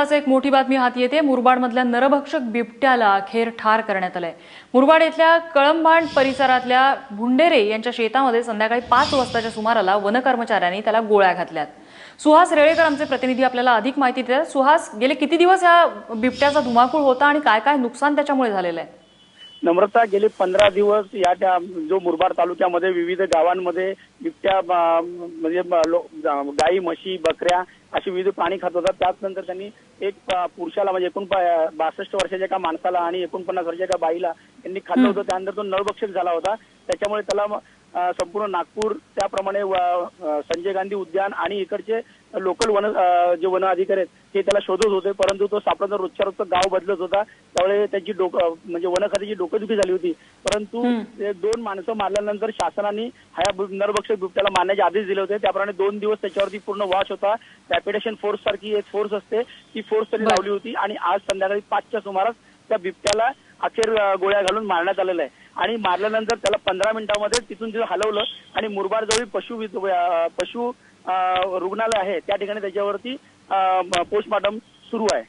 आताच एक मोठी बातमी हाती येते. मुरबाडमधल्या नरभक्षक बिबट्याला अखेर ठार करण्यात आलंय. मुरबाड येथल्या कळंभांड परिसरातल्या भुंडेरे यांच्या शेतामध्ये संध्याकाळी पाच वाजताच्या सुमाराला वन कर्मचाऱ्यांनी त्याला गोळ्या घातल्यात. सुहास रेळेकर आमचे प्रतिनिधी आपल्याला अधिक माहिती देतात. सुहास गेले किती दिवस या बिबट्याचा धुमाकूळ होता आणि काय काय नुकसान त्याच्यामुळे झालेलं आहे? नम्रता गेले पंधरा दिवस या त्या जो मुरबाड तालुक्यामध्ये विविध गावांमध्ये बिबट्या म्हणजे गाई म्हशी बकऱ्या अशी विविध प्राणी खात होता. त्याचनंतर त्यांनी एक पुरुषाला म्हणजे एकूण बासष्ट वर्षाच्या एका माणसाला आणि एकोणपन्नास वर्षाच्या एका बाईला त्यांनी खाल्लं होतं. त्यानंतर तो नरभक्षक झाला होता. त्याच्यामुळे त्याला संपूर्ण नागपूर त्याप्रमाणे संजय गांधी उद्यान आणि इकडचे लोकल वन जे वन अधिकारी आहेत ते त्याला शोधत होते. परंतु तो सापडता रोजच्या रोजचा गाव बदलत होता. त्यामुळे त्याची डोकं म्हणजे वन खात्याची डोकेदुखी झाली होती. परंतु ते दोन माणसं मारल्यानंतर शासनाने हा या बिब- नरभक्षक बिबट्याला मारण्याचे आदेश दिले होते. त्याप्रमाणे दोन दिवस त्याच्यावरती पूर्ण वॉच होता. रॅपिडेशन फोर्स सारखी एक फोर्स असते. ती फोर्स त्यांनी. लावली होती. आणि आज संध्याकाळी पाचच्या सुमारास त्या बिबट्याला अखेर गोळ्या घालून मारण्यात आलेलं आहे. आणि मारल्यानंतर त्याला पंधरा मिनिटांमध्ये तिथून तिथं हलवलं आणि मुरबाड जवळ पशु पशु रुग्णालय आहे. त्या ठिकाणी त्याच्यावरती पोस्टमॉर्टम सुरू आहे.